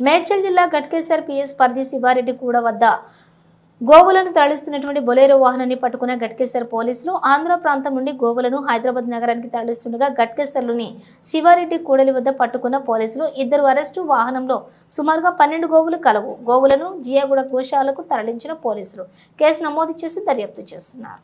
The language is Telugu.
మేడ్చల్ జిల్లా గట్కేశ్వర్ పిఎస్ పరిధి శివారెడ్డి కూడ వద్ద గోవులను తరలిస్తున్నటువంటి బొలేరో వాహనాన్ని పట్టుకున్న గట్కేశ్వర్ పోలీసులు ఆంధ్ర ప్రాంతం నుండి గోవులను హైదరాబాద్ నగరానికి తరలిస్తుండగా గట్కేసర్లోని శివారెడ్డి కూడలి వద్ద పట్టుకున్న పోలీసులు ఇద్దరు అరెస్టు వాహనంలో సుమారుగా పన్నెండు గోవులు కలవు. గోవులను జియాగూడ గోశాలకు తరలించిన పోలీసులు. కేసు నమోదు చేసి దర్యాప్తు చేస్తున్నారు.